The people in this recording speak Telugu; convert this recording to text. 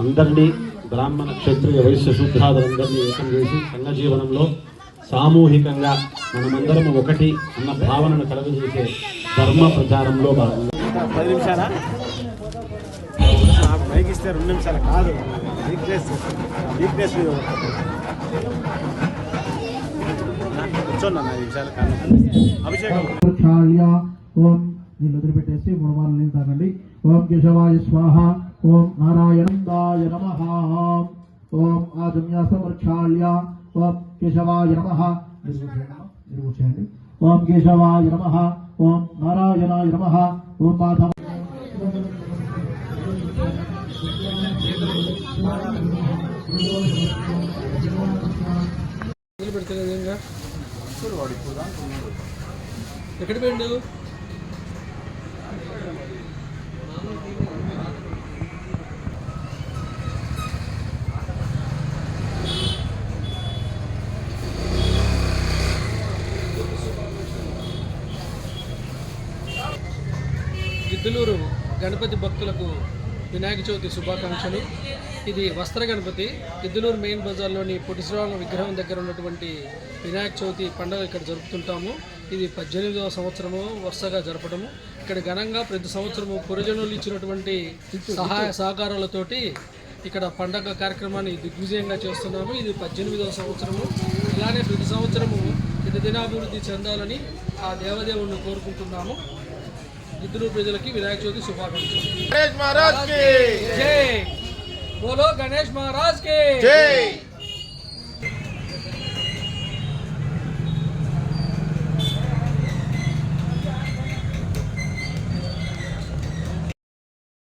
అందరినీ బ్రాహ్మణ క్షత్రియ వైశ్య శూద్రాదులందరినీ ఏకం చేసి సంఘ జీవనంలో సామూహికంగా మనమందరం ఒకటి అన్న భావనను కలుగజేసే ధర్మ ప్రచారంలో భాగంగా. పది నిమిషాలా? నాకు మైక్ ఇస్తే రెండు నిమిషాలు కాదు. వీక్నెస్ వీక్నెస్ మీద కూర్చోండి ఐదు నిమిషాలు కాదు. అభిషేకం. ఓం వదిలిపెట్టేసి మూడు మార్లు నీళ్ళు తాగండి. ఓం కేశవాయ స్వాహ. ఓం నారాయణందాయ నమ. ఓం ఆజమ్యాస ప్రక్షాళ్య ఓం కేశవాయ నమ. మీరు ఓం కేశవాయ నమ. ఓం నారాయణాయ నమ. ఓం మాధవ ఎక్కడ పోయిండు? గిద్దలూరు గణపతి భక్తులకు వినాయక చవితి శుభాకాంక్షలు. ఇది వస్త్ర గణపతి. గిద్దలూరు మెయిన్ బజార్లోని పొట్టి శ్రీరామ విగ్రహం దగ్గర ఉన్నటువంటి వినాయక చవితి పండుగ ఇక్కడ జరుపుతుంటాము. ఇది పద్దెనిమిదవ సంవత్సరము వరుసగా జరపడము. ఇక్కడ ఘనంగా ప్రతి సంవత్సరము పురజనులు ఇచ్చినటువంటి సహాయ సహకారాలతోటి ఇక్కడ పండగ కార్యక్రమాన్ని దిగ్విజయంగా చేస్తున్నాము. ఇది పద్దెనిమిదవ సంవత్సరము. ఇలానే ప్రతి సంవత్సరము ఇది దినాభివృద్ధి చెందాలని ఆ దేవదేవుణ్ణి కోరుకుంటున్నాము. ఇద్దరు ప్రజలకి వినాయక చవితి శుభాకాంక్షలు. గణేష్ మహారాజ్కి. జై. బోలో గణేష్ మహారాజ్కి. జై.